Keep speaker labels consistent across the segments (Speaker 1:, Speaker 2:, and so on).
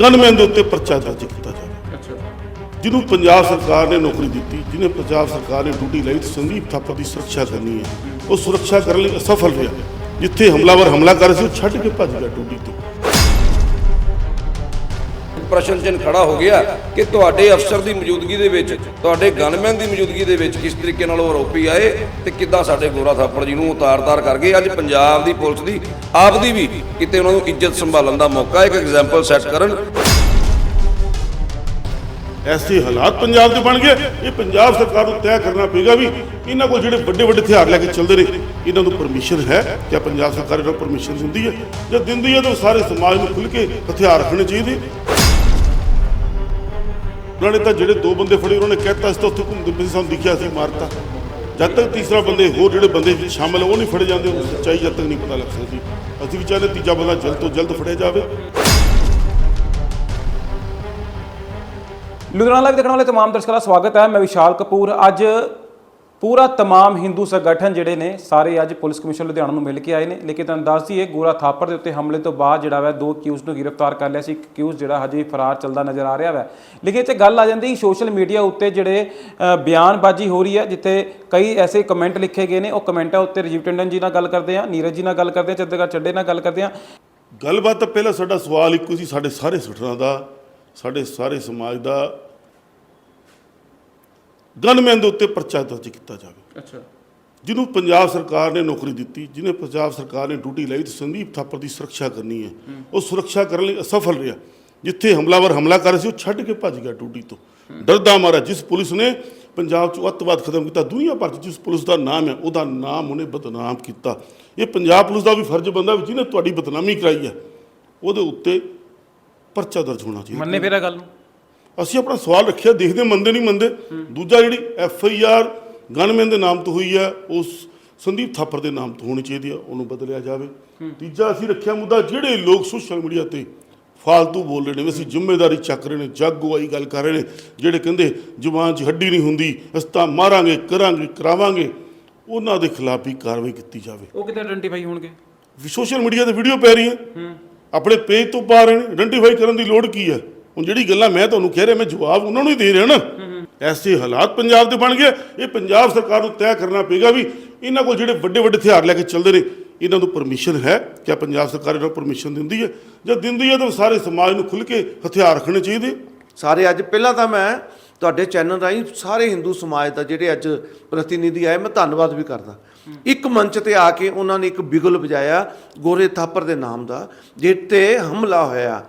Speaker 1: Gunman ਦੇ ਉੱਤੇ ਪਰਚਾ ਦਰਜ ਕੀਤਾ ਜਾਵੇ। ਜਿਹਨੂੰ ਪੰਜਾਬ ਸਰਕਾਰ ਨੇ ਨੌਕਰੀ ਦਿੱਤੀ ਜਿਹਨੇ ਪੰਜਾਬ ਸਰਕਾਰ ਨੇ ਡਿਊਟੀ ਲਈ ਸੰਦੀਪ ਥਾਪਰ ਦੀ ਸੁਰੱਖਿਆ ਕਰਨੀ ਹੈ। ਉਹ ਸੁਰੱਖਿਆ ਕਰਨ ਲਈ ਅਸਫਲ ਰਿਹਾ। ਜਿੱਥੇ ਹਮਲਾਵਰ ਹਮਲਾ ਕਰ ਰਹੇ ਸੀ ਉਹ ਛੱਡ ਕੇ ਭੱਜ ਗਿਆ ਡਿਊਟੀ ਤੋਂ।
Speaker 2: ਪ੍ਰਸ਼ਨ ਚਿੰਨ੍ਹ ਖੜਾ ਹੋ ਗਿਆ ਕਿ ਤੁਹਾਡੇ ਅਫਸਰ ਦੀ ਮੌਜੂਦਗੀ ਦੇ ਵਿੱਚ, ਤੁਹਾਡੇ ਗਨਮੈਨ ਦੀ ਮੌਜੂਦਗੀ ਦੇ ਵਿੱਚ ਕਿਸ ਤਰੀਕੇ ਨਾਲ ਉਹ ਆਰੋਪੀ ਆਏ ਤੇ ਕਿੱਦਾਂ ਸਾਡੇ ਗੋਰਾ ਥਾਪੜ ਜੀ ਨੂੰ ਉਤਾਰ-ਤਾਰ ਕਰ ਗਏ। ਅੱਜ ਪੰਜਾਬ ਦੀ ਪੁਲਿਸ ਦੀ, ਆਪਦੀ ਵੀ ਕਿਤੇ ਉਹਨਾਂ ਨੂੰ ਇੱਜ਼ਤ ਸੰਭਾਲਣ ਦਾ ਮੌਕਾ ਇੱਕ ਐਗਜ਼ਾਮਪਲ ਸੈੱਟ ਕਰਨ।
Speaker 1: ਐਸੇ ਹਾਲਾਤ ਪੰਜਾਬ ਦੇ ਬਣ ਗਏ। ਇਹ ਪੰਜਾਬ ਸਰਕਾਰ ਨੂੰ ਤੈਅ ਕਰਨਾ ਪਏਗਾ ਵੀ ਇਹਨਾਂ ਕੋਲ ਜਿਹੜੇ ਵੱਡੇ ਵੱਡੇ ਹਥਿਆਰ ਲੈ ਕੇ ਚੱਲਦੇ ਨੇ, ਇਹਨਾਂ ਨੂੰ ਪਰਮਿਸ਼ਨ ਹੈ ਕਿ ਪੰਜਾਬ ਸਰਕਾਰ ਇਹਨਾਂ ਨੂੰ ਪਰਮਿਸ਼ਨ ਦਿੰਦੀ ਹੈ। ਜੇ ਦਿੰਦੀ ਹੈ ਤਾਂ ਸਾਰੇ ਸਮਾਜ ਨੂੰ ਖੁੱਲ੍ਹ ਕੇ ਹਥਿਆਰ ਰੱਖਣੇ ਚਾਹੀਦੇ। ਉਹਨਾਂ ਨੇ ਤਾਂ ਜਿਹੜੇ ਦੋ ਬੰਦੇ ਫੜੇ, ਉਹਨਾਂ ਨੇ ਕਹਿਤਾ ਸੀ ਤਾਂ ਉੱਥੇ ਘੁੰਮਦੇ ਪਏ ਸਾਨੂੰ ਦਿਖਿਆ ਸੀ, ਮਾਰਤਾ। ਜਦ ਤੱਕ ਤੀਸਰਾ ਬੰਦੇ, ਹੋਰ ਜਿਹੜੇ ਬੰਦੇ ਸ਼ਾਮਲ ਉਹ ਨਹੀਂ ਫੜੇ ਜਾਂਦੇ ਉਹ ਸੱਚਾਈ ਜਦ ਤੱਕ ਨਹੀਂ ਪਤਾ ਲੱਗ ਸਕਦੀ। ਅਸੀਂ ਵੀ ਚਾਹੁੰਦੇ ਤੀਜਾ ਬੰਦਾ ਜਲਦ ਤੋਂ ਜਲਦ ਫੜਿਆ ਜਾਵੇ।
Speaker 3: ਲੁਧਿਆਣਾ ਲਾਈਵ ਦੇਖਣ ਵਾਲੇ ਤਮਾਮ ਦਰਸ਼ਕਾਂ ਦਾ ਸਵਾਗਤ ਹੈ। ਮੈਂ ਵਿਸ਼ਾਲ ਕਪੂਰ। ਅੱਜ ਪੂਰਾ तमाम ਹਿੰਦੂ ਸੰਗਠਨ ਜਿਹੜੇ ਨੇ ਸਾਰੇ ਅੱਜ ਪੁਲਿਸ ਕਮਿਸ਼ਨ ਲੁਧਿਆਣਾ ਨੂੰ ਮਿਲ ਕੇ ਆਏ ਨੇ ਲੇਕਿਨ ਤੁਹਾਨੂੰ ਦੱਸ ਦਈਏ ਗੋਰਾ ਥਾਪਰ ਦੇ ਉੱਤੇ ਹਮਲੇ ਤੋਂ ਬਾਅਦ ਜਿਹੜਾ ਵਾ ਦੋ ਅਕਿਊਜ਼ ਨੂੰ ਗ੍ਰਿਫਤਾਰ ਕਰ ਲਿਆ ਸੀ ਇੱਕ ਅਕਿਊਜ਼ ਜਿਹੜਾ ਹਜੇ ਵੀ ਫਰਾਰ ਚੱਲਦਾ ਨਜ਼ਰ ਆ ਰਿਹਾ ਵਾ ਲੇਕਿਨ ਇੱਥੇ ਗੱਲ ਆ ਜਾਂਦੀ ਸੋਸ਼ਲ ਮੀਡੀਆ ਉੱਤੇ ਜਿਹੜੇ ਅ, ਬਿਆਨਬਾਜ਼ੀ ਹੋ ਰਹੀ ਹੈ ਜਿੱਥੇ ਕਈ ਐਸੇ ਕਮੈਂਟ ਲਿਖੇ ਗਏ ਨੇ ਉਹ ਕਮੈਂਟਾਂ ਉੱਤੇ ਰਜੀਵ ਟੰਡਨ ਜੀ ਨਾਲ ਗੱਲ ਕਰਦੇ ਆ ਨੀਰਜ ਜੀ ਨਾਲ ਗੱਲ ਕਰਦੇ ਆ ਚੰਦਰਗਾ ਚੱਡੇ ਨਾਲ ਗੱਲ ਕਰਦੇ ਆ
Speaker 1: ਗੱਲਬਾਤ ਤਾਂ ਪਹਿਲਾਂ ਸਾਡਾ ਸਵਾਲ ਇੱਕੋ ਸੀ ਸਾਡੇ ਸਾਰੇ ਸੁਠਰਾਂ ਦਾ ਸਾਡੇ ਸਾਰੇ ਸਮਾਜ ਦਾ ਗਨਮੈਨ ਦੇ ਉੱਤੇ ਪਰਚਾ ਦਰਜ ਕੀਤਾ ਜਾਵੇ।
Speaker 3: ਅੱਛਾ।
Speaker 1: ਜਿਹਨੂੰ ਪੰਜਾਬ ਸਰਕਾਰ ਨੇ ਨੌਕਰੀ ਦਿੱਤੀ ਜਿਹਨੇ ਪੰਜਾਬ ਸਰਕਾਰ ਨੇ ਡਿਊਟੀ ਲਈ ਤੇ ਸੰਦੀਪ ਥਾਪਰ ਦੀ ਸੁਰੱਖਿਆ ਕਰਨੀ ਹੈ। ਉਹ ਸੁਰੱਖਿਆ ਕਰਨ ਲਈ ਅਸਫਲ ਰਿਹਾ। ਜਿੱਥੇ ਹਮਲਾਵਰ ਹਮਲਾ ਕਰ ਰਹੇ ਸੀ ਉਹ ਛੱਡ ਕੇ ਭੱਜ ਗਿਆ ਡਿਊਟੀ ਤੋਂ। ਡਰਦਾ ਮਾਰਾ ਜਿਸ ਪੁਲਿਸ ਨੇ ਪੰਜਾਬ 'ਚ ਅੱਤਵਾਦ ਖਤਮ ਕੀਤਾ ਦੁਨੀਆ ਭਰ 'ਚ ਜਿਸ ਪੁਲਿਸ ਦਾ ਨਾਮ ਹੈ ਉਹਦਾ ਨਾਮ ਉਹਨੇ ਬਦਨਾਮ ਕੀਤਾ। ਇਹ ਪੰਜਾਬ ਪੁਲਿਸ ਦਾ ਵੀ ਫਰਜ਼ ਬੰਦਾ ਵੀ ਜਿਹਨੇ ਤੁਹਾਡੀ ਬਦਨਾਮੀ ਕਰਾਈ ਹੈ ਉਹਦੇ ਉੱਤੇ ਪਰਚਾ ਦਰਜ ਹੋਣਾ ਚਾਹੀਦਾ।
Speaker 3: ਮੰਨੇ ਫੇਰਾ ਗੱਲ ਨੂੰ?
Speaker 1: ਅਸੀਂ ਆਪਣਾ ਸਵਾਲ ਰੱਖਿਆ ਦੇਖਦੇ ਮੰਨਦੇ ਨਹੀਂ ਮੰਨਦੇ। ਦੂਜਾ ਜਿਹੜੀ ਐਫ ਆਈ ਆਰ ਗਨਮੈਨ ਦੇ ਨਾਮ ਤੋਂ ਹੋਈ ਹੈ ਉਸ ਸੰਦੀਪ ਥਾਪਰ ਦੇ ਨਾਮ ਤੋਂ ਹੋਣੀ ਚਾਹੀਦੀ ਹੈ ਉਹਨੂੰ ਬਦਲਿਆ ਜਾਵੇ। ਤੀਜਾ ਅਸੀਂ ਰੱਖਿਆ ਮੁੱਦਾ ਜਿਹੜੇ ਲੋਕ ਸੋਸ਼ਲ ਮੀਡੀਆ ਤੇ ਫਾਲਤੂ ਬੋਲ ਰਹੇ ਨੇ ਅਸੀਂ ਜ਼ਿੰਮੇਵਾਰੀ ਚੱਕ ਰਹੇ ਨੇ ਜੱਗਵਾਈ ਗੱਲ ਕਰ ਰਹੇ ਨੇ ਜਿਹੜੇ ਕਹਿੰਦੇ ਜ਼ੁਬਾਨ 'ਚ ਹੱਡੀ ਨਹੀਂ ਹੁੰਦੀ ਅਸੀਂ ਤਾਂ ਮਾਰਾਂਗੇ ਕਰਾਂਗੇ ਕਰਾਵਾਂਗੇ ਉਹਨਾਂ ਦੇ ਖਿਲਾਫ ਵੀ ਕਾਰਵਾਈ ਕੀਤੀ ਜਾਵੇ।
Speaker 3: ਉਹ ਕਿਤੇ ਆਇਡੈਂਟੀਫਾਈ ਹੋਣਗੇ?
Speaker 1: ਸੋਸ਼ਲ ਮੀਡੀਆ ਤੇ ਵੀਡੀਓ ਪੈ ਰਹੀਆਂ ਆਪਣੇ ਪੇਜ ਤੋਂ ਪਾ ਰਹੇ ਨੇ। ਆਇਡੈਂਟੀਫਾਈ ਕਰਨ ਦੀ ਲੋੜ ਕੀ ਹੈ? ਹੁਣ ਜਿਹੜੀ ਗੱਲਾਂ ਮੈਂ ਤੁਹਾਨੂੰ ਕਹਿ ਰਿਹਾ, ਮੈਂ ਜਵਾਬ ਉਹਨਾਂ ਨੂੰ ਹੀ ਦੇ ਰਿਹਾ ਨਾ। ਐਸੇ ਹਾਲਾਤ ਪੰਜਾਬ ਦੇ ਬਣ ਗਏ। ਇਹ ਪੰਜਾਬ ਸਰਕਾਰ ਨੂੰ ਤੈਅ ਕਰਨਾ ਪਏਗਾ ਵੀ ਇਹਨਾਂ ਕੋਲ ਜਿਹੜੇ ਵੱਡੇ ਵੱਡੇ ਹਥਿਆਰ ਲੈ ਕੇ ਚੱਲਦੇ ਨੇ, ਇਹਨਾਂ ਨੂੰ ਪਰਮਿਸ਼ਨ ਹੈ? ਕਿ ਪੰਜਾਬ ਸਰਕਾਰ ਇਹਨਾਂ ਨੂੰ ਪਰਮਿਸ਼ਨ ਦਿੰਦੀ ਹੈ? ਜੇ ਦਿੰਦੀ ਹੈ ਤਾਂ ਸਾਰੇ ਸਮਾਜ ਨੂੰ ਖੁੱਲ੍ਹ ਕੇ ਹਥਿਆਰ ਰੱਖਣੇ ਚਾਹੀਦੇ।
Speaker 4: ਸਾਰੇ ਅੱਜ ਪਹਿਲਾਂ ਤਾਂ ਮੈਂ ਤੁਹਾਡੇ ਚੈਨਲ ਰਾਹੀਂ ਸਾਰੇ ਹਿੰਦੂ ਸਮਾਜ ਦਾ ਜਿਹੜੇ ਅੱਜ ਪ੍ਰਤੀਨਿਧੀ ਆਏ, ਮੈਂ ਧੰਨਵਾਦ ਵੀ ਕਰਦਾ। ਇੱਕ ਮੰਚ ਤੇ ਆ ਕੇ ਉਹਨਾਂ ਨੇ ਇੱਕ ਬਿਗਲ ਵਜਾਇਆ, ਗੋਰੇ ਥਾਪਰ ਦੇ ਨਾਮ ਦਾ ਜਿੱਤੇ ਹਮਲਾ ਹੋਇਆ।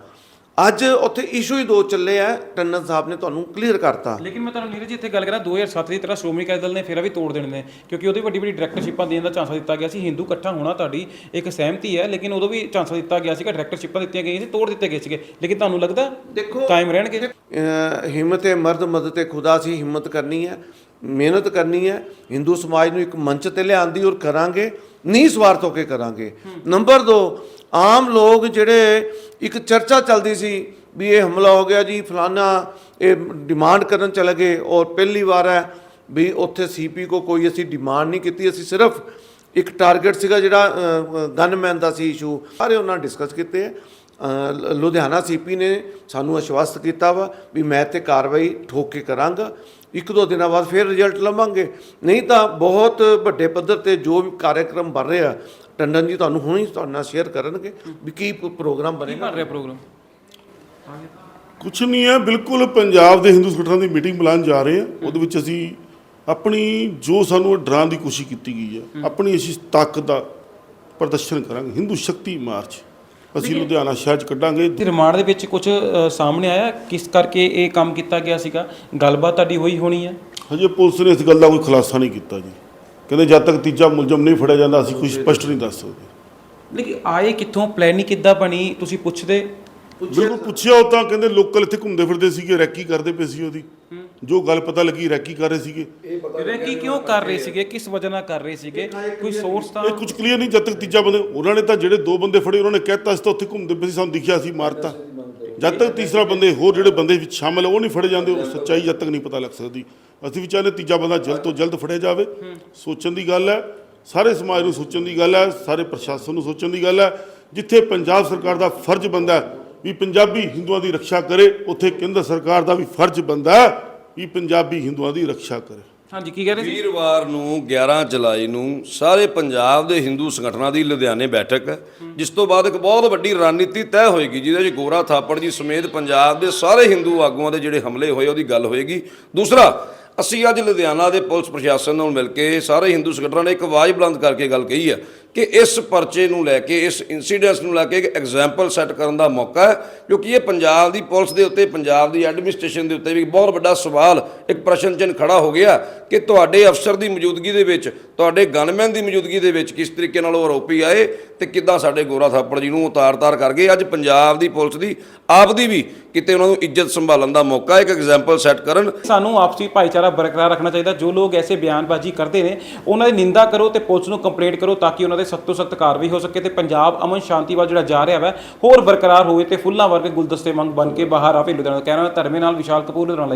Speaker 4: ਅੱਜ ਉੱਥੇ ਇਸ਼ੂ ਹੀ ਦੋ ਚੱਲੇ ਆ ਟੰਨਨ ਸਾਹਿਬ ਨੇ ਤੁਹਾਨੂੰ ਕਲੀਅਰ ਕਰਤਾ।
Speaker 3: ਲੇਕਿਨ ਮੈਂ ਤੁਹਾਨੂੰ ਨੀਰਜ ਜੀ ਇੱਥੇ ਗੱਲ ਕਰਾਂ 2007 ਦੀ ਤਰ੍ਹਾਂ ਸ਼੍ਰੋਮਣੀ ਅਕਾਲੀ ਦਲ ਨੇ ਫੇਰ ਵੀ ਤੋੜ ਦੇਣੇ ਨੇ ਕਿਉਂਕਿ ਉਹਦੀ ਵੱਡੀ ਵੱਡੀ ਡਾਇਰੈਕਟਰਸ਼ਿਪਾਂ ਦੇਣ ਦਾ ਚਾਂਸਾ ਦਿੱਤਾ ਗਿਆ ਸੀ ਹਿੰਦੂ ਇਕੱਠਾ ਹੋਣਾ ਤੁਹਾਡੀ ਇੱਕ ਸਹਿਮਤੀ ਹੈ ਲੇਕਿਨ ਉਦੋਂ ਵੀ ਚਾਂਸਾ ਦਿੱਤਾ ਗਿਆ ਸੀਗਾ ਡਾਇਰੈਕਟਰਸ਼ਿਪਾਂ ਦਿੱਤੀਆਂ ਗਈਆਂ ਸੀ ਤੋੜ ਦਿੱਤੇ ਗਏ ਸੀਗੇ ਲੇਕਿਨ ਤੁਹਾਨੂੰ ਲੱਗਦਾ
Speaker 4: ਦੇਖੋ
Speaker 3: ਕਾਇਮ ਰਹਿਣਗੇ?
Speaker 4: ਹਿੰਮਤ ਹੈ ਮਰਦ ਮਦਦ ਤੇ ਖੁਦਾ ਸੀ ਹਿੰਮਤ ਕਰਨੀ ਹੈ। ਮਿਹਨਤ ਕਰਨੀ ਹੈ, ਹਿੰਦੂ ਸਮਾਜ ਨੂੰ ਇੱਕ ਮੰਚ ਤੇ ਲਿਆਂਦੀ ਔਰ ਕਰਾਂਗੇ, ਨਹੀਂ ਸਵਾਰਥ ਹੋ ਕੇ ਕਰਾਂਗੇ। ਨੰਬਰ 2 ਆਮ ਲੋਕ ਜਿਹੜੇ ਇੱਕ ਚਰਚਾ ਚੱਲਦੀ ਸੀ ਵੀ ਇਹ ਹਮਲਾ ਹੋ ਗਿਆ ਜੀ, ਫਲਾਨਾ ਇਹ ਡਿਮਾਂਡ ਕਰਨ ਚਲੇ ਗਏ ਔਰ ਪਹਿਲੀ ਵਾਰ ਹੈ ਵੀ ਉੱਥੇ ਸੀਪੀ ਕੋ ਕੋਈ ਅਸੀਂ ਡਿਮਾਂਡ ਨਹੀਂ ਕੀਤੀ, ਅਸੀਂ ਸਿਰਫ ਇੱਕ ਟਾਰਗੇਟ ਸੀਗਾ ਜਿਹੜਾ ਗਨਮੈਨ ਦਾ ਸੀ ਇਸ਼ੂ ਸਾਰੇ ਉਹਨਾਂ ਡਿਸਕਸ ਕੀਤੇ ਹੈ। ਲੁਧਿਆਣਾ ਸੀਪੀ ਨੇ ਸਾਨੂੰ ਆਸ਼ਵਾਸਤ ਕੀਤਾ ਵਾ ਵੀ ਮੈਂ ਤੇ ਕਾਰਵਾਈ ਠੋਕ ਕੇ ਕਰਾਂਗਾ। ਇੱਕ ਦੋ ਦਿਨਾਂ ਬਾਅਦ ਫਿਰ ਰਿਜ਼ਲਟ ਲਵਾਂਗੇ। ਨਹੀਂ ਤਾਂ ਬਹੁਤ ਵੱਡੇ ਪੱਧਰ ਤੇ ਜੋ ਵੀ ਕਾਰਜਕ੍ਰਮ ਬਣ ਰਿਹਾ ਟੰਡਨ ਜੀ ਤੁਹਾਨੂੰ ਹੁਣੇ ਤੁਹਾਡੇ ਨਾਲ ਸ਼ੇਅਰ ਕਰਨਗੇ ਵੀ ਕੀ ਪ੍ਰੋਗਰਾਮ
Speaker 3: ਕੀ
Speaker 4: ਬਣੇਗਾ।
Speaker 3: ਬਣ ਰਿਹਾ ਪ੍ਰੋਗਰਾਮ
Speaker 1: ਕੁਛ ਨਹੀਂ ਹੈ ਬਿਲਕੁਲ ਪੰਜਾਬ ਦੇ ਹਿੰਦੂ ਸੰਗਠਨਾਂ ਦੀ ਮੀਟਿੰਗ ਬੁਲਾਉਣ ਜਾ ਰਹੇ ਹਾਂ। ਉਹਦੇ ਵਿੱਚ ਅਸੀਂ ਆਪਣੀ ਜੋ ਸਾਨੂੰ ਡਰਾਉਣ ਦੀ ਕੋਸ਼ਿਸ਼ ਕੀਤੀ ਗਈ ਹੈ। ਆਪਣੀ ਅਸੀਂ ਤਾਕਤ ਦਾ ਪ੍ਰਦਰਸ਼ਨ ਕਰਾਂਗੇ। ਹਿੰਦੂ ਸ਼ਕਤੀ ਮਾਰਚ। ਅਸੀਂ ਲੁਧਿਆਣਾ ਸ਼ਹਿਰ ਚ ਕੱਢਾਂਗੇ।
Speaker 3: ਤੇ ਰਿਮਾਂਡ ਦੇ ਵਿੱਚ ਕੁਝ ਸਾਹਮਣੇ ਆਇਆ ਕਿਸ ਕਰਕੇ ਇਹ ਕੰਮ ਕੀਤਾ ਗਿਆ ਸੀਗਾ? ਗੱਲਬਾਤ ਤੁਹਾਡੀ ਹੋਈ ਹੋਣੀ ਹੈ?
Speaker 1: ਹਜੇ ਪੁਲਿਸ ਨੇ ਇਸ ਗੱਲ ਦਾ ਕੋਈ ਖੁਲਾਸਾ ਨਹੀਂ ਕੀਤਾ ਜੀ। ਕਹਿੰਦੇ ਜਦ ਤੱਕ ਤੀਜਾ ਮੁਲਜ਼ਮ ਨਹੀਂ ਫੜਿਆ ਜਾਂਦਾ ਅਸੀਂ ਕੋਈ ਸਪਸ਼ਟ ਨਹੀਂ ਦੱਸ ਸਕਦੇ।
Speaker 3: ਲੇਕਿਨ ਆਏ ਕਿੱਥੋਂ? ਪਲੈਨਿੰਗ ਕਿੱਦਾਂ ਬਣੀ? ਤੁਸੀਂ ਪੁੱਛਦੇ?
Speaker 1: ਬਿਲਕੁਲ ਪੁੱਛਿਆ ਉਹ ਤਾਂ ਕਹਿੰਦੇ ਲੋਕਲ ਇੱਥੇ ਘੁੰਮਦੇ ਫਿਰਦੇ ਸੀਗੇ ਰੈਕੀ ਕਰਦੇ ਪਏ ਸੀ ਉਹਦੀ। ਜੋ ਗੱਲ ਪਤਾ ਲੱਗੀ ਰੈਕੀ ਕਰ ਰਹੇ ਸੀਗੇ।
Speaker 3: ਰੈਕੀ ਕਿਉਂ ਕਰ ਰਹੇ ਸੀਗੇ? ਕਿਸ ਵਜ੍ਹਾ ਨਾਲ ਕਰ ਰਹੇ ਸੀਗੇ? ਕੋਈ ਸੋਰਸ ਤਾਂ
Speaker 1: ਇਹ ਕੁਝ ਕਲੀਅਰ ਨਹੀਂ ਜਦ ਤੱਕ ਤੀਜਾ ਬੰਦੇ ਉਹਨਾਂ ਨੇ ਤਾਂ ਜਿਹੜੇ ਦੋ ਬੰਦੇ ਫੜੇ ਉਹਨਾਂ ਨੇ ਕਹਿਤਾ ਅਸੀਂ ਤਾਂ ਉੱਥੇ ਘੁੰਮਦੇ ਪਏ ਸੀ ਸਾਨੂੰ ਦਿਖਿਆ ਸੀ ਮਾਰਤਾ। ਜਦ ਤੱਕ ਤੀਸਰਾ ਬੰਦੇ ਹੋਰ ਜਿਹੜੇ ਬੰਦੇ ਵਿੱਚ ਸ਼ਾਮਲ ਉਹ ਨਹੀਂ ਫੜੇ ਜਾਂਦੇ ਉਹ ਸੱਚਾਈ ਜਦ ਤੱਕ ਨਹੀਂ ਪਤਾ ਲੱਗ ਸਕਦੀ। ਅਸੀਂ ਵੀ ਚਾਹੁੰਦੇ ਤੀਜਾ ਬੰਦਾ ਜਲਦ ਤੋਂ ਜਲਦ ਫੜਿਆ ਜਾਵੇ। ਸੋਚਣ ਦੀ ਗੱਲ ਹੈ ਸਾਰੇ ਸਮਾਜ ਨੂੰ ਸੋਚਣ ਦੀ ਗੱਲ ਹੈ ਸਾਰੇ ਪ੍ਰਸ਼ਾਸਨ ਨੂੰ ਸੋਚਣ ਦੀ ਗੱਲ ਹੈ ਜਿੱਥੇ ਪੰਜਾਬ ਸਰਕਾਰ ਦਾ ਫਰਜ਼ ਬੰਦਾ ਵੀ ਪੰਜਾਬੀ ਹਿੰਦੂਆਂ ਦੀ ਰੱਖਿਆ ਕਰੇ ਉੱਥੇ ਕੇਂਦਰ ਸਰਕਾਰ ਦਾ ਵੀ ਫਰਜ਼ ਬਣਦਾ ਹੈ। ਵੀ ਪੰਜਾਬੀ ਹਿੰਦੂਆਂ ਦੀ ਰੱਖਿਆ ਕਰੇ।
Speaker 3: ਹਾਂਜੀ ਕੀ ਕਹਿ ਰਹੇ ਸੀ?
Speaker 2: ਵੀਰਵਾਰ ਨੂੰ 11 ਜੁਲਾਈ ਨੂੰ ਸਾਰੇ ਪੰਜਾਬ ਦੇ ਹਿੰਦੂ ਸੰਗਠਨਾਂ ਦੀ ਲੁਧਿਆਣੇ ਬੈਠਕ ਹੈ ਜਿਸ ਤੋਂ ਬਾਅਦ ਇੱਕ ਬਹੁਤ ਵੱਡੀ ਰਣਨੀਤੀ ਤੈਅ ਹੋਏਗੀ ਜਿਹਦੇ ਵਿੱਚ ਗੋਰਾ ਥਾਪੜ ਜੀ ਸਮੇਤ ਪੰਜਾਬ ਦੇ ਸਾਰੇ ਹਿੰਦੂ ਆਗੂਆਂ ਦੇ ਜਿਹੜੇ ਹਮਲੇ ਹੋਏ ਉਹਦੀ ਗੱਲ ਹੋਏਗੀ। ਦੂਸਰਾ ਅਸੀਂ ਅੱਜ ਲੁਧਿਆਣਾ ਦੇ ਪੁਲਿਸ ਪ੍ਰਸ਼ਾਸਨ ਨਾਲ ਮਿਲ ਕੇ ਸਾਰੇ ਹਿੰਦੂ ਸੰਗਠਨਾਂ ਨੇ ਇੱਕ ਆਵਾਜ਼ ਬੁਲੰਦ ਕਰਕੇ ਗੱਲ ਕਹੀ ਹੈ ਕਿ ਇਸ ਪਰਚੇ ਨੂੰ ਲੈ ਕੇ, ਇਸ ਇਨਸੀਡੈਂਸ ਨੂੰ ਲੈ ਕੇ ਇੱਕ ਐਗਜ਼ਾਮਪਲ ਸੈੱਟ ਕਰਨ ਦਾ ਮੌਕਾ ਹੈ, ਕਿਉਂਕਿ ਇਹ ਪੰਜਾਬ ਦੀ ਪੁਲਿਸ ਦੇ ਉੱਤੇ, ਪੰਜਾਬ ਦੀ ਐਡਮਿਨਿਸਟ੍ਰੇਸ਼ਨ ਦੇ ਉੱਤੇ ਵੀ ਇੱਕ ਬਹੁਤ ਵੱਡਾ ਸਵਾਲ, ਇੱਕ ਪ੍ਰਸ਼ਨ ਚਿੰਨ੍ਹ ਖੜਾ ਹੋ ਗਿਆ ਕਿ ਤੁਹਾਡੇ ਅਫਸਰ ਦੀ ਮੌਜੂਦਗੀ ਦੇ ਵਿੱਚ, ਤੁਹਾਡੇ ਗਨਮੈਨ ਦੀ ਮੌਜੂਦਗੀ ਦੇ ਵਿੱਚ ਕਿਸ ਤਰੀਕੇ ਨਾਲ ਉਹ ਆਰੋਪੀ ਆਏ ਤੇ ਕਿੱਦਾਂ ਸਾਡੇ ਗੋਰਾ ਥਾਪੜ ਜੀ ਨੂੰ ਉਤਾਰ-ਤਾਰ ਕਰ ਗਏ। ਅੱਜ ਪੰਜਾਬ ਦੀ ਪੁਲਿਸ ਦੀ, ਆਪਦੀ ਵੀ ਕਿਤੇ ਉਹਨਾਂ ਨੂੰ ਇੱਜ਼ਤ ਸੰਭਾਲਣ ਦਾ ਮੌਕਾ ਇੱਕ ਐਗਜ਼ਾਮਪਲ ਸੈੱਟ ਕਰਨ।
Speaker 3: ਸਾਨੂੰ ਆਪਸੀ ਭਾਈਚਾਰਾ ਬਰਕਰਾਰ ਰੱਖਣਾ ਚਾਹੀਦਾ। ਜੋ ਲੋਕ ਐਸੇ ਬਿਆਨਬਾਜ਼ੀ ਕਰਦੇ ਨੇ, ਉਹਨਾਂ ਦੀ ਨਿੰਦਾ ਕਰੋ ਤੇ ਪੁਲਿਸ ਨੂੰ ਕੰਪਲੇਂਟ ਕਰੋ ਤਾਂ ਕਿ ਉਹਨਾਂ ਦੇ ਸਖਤ ਤੋਂ ਸਖਤ ਕਾਰਵਾਈ ਹੋ ਸਕੇ ਤੇ ਪੰਜਾਬ ਅਮਨ ਸ਼ਾਂਤੀ ਵੱਲ ਜਿਹੜਾ ਜਾ ਰਿਹਾ ਹੈ ਹੋਰ ਬਰਕਰਾਰ ਹੋਵੇ ਤੇ ਫੁੱਲਾਂ ਵਰਗੇ ਗੁਲਦਸਤੇ ਵਾਂਗ ਬਣ ਕੇ ਬਾਹਰ ਆਵੇ। ਲੁਧਿਆਣਾ ਕਹਿਣਾ ਧਰਮੇ ਨਾਲ ਵਿਸ਼ਾਲ ਕਪੂਰ, ਲੁਧਿਆਣਾ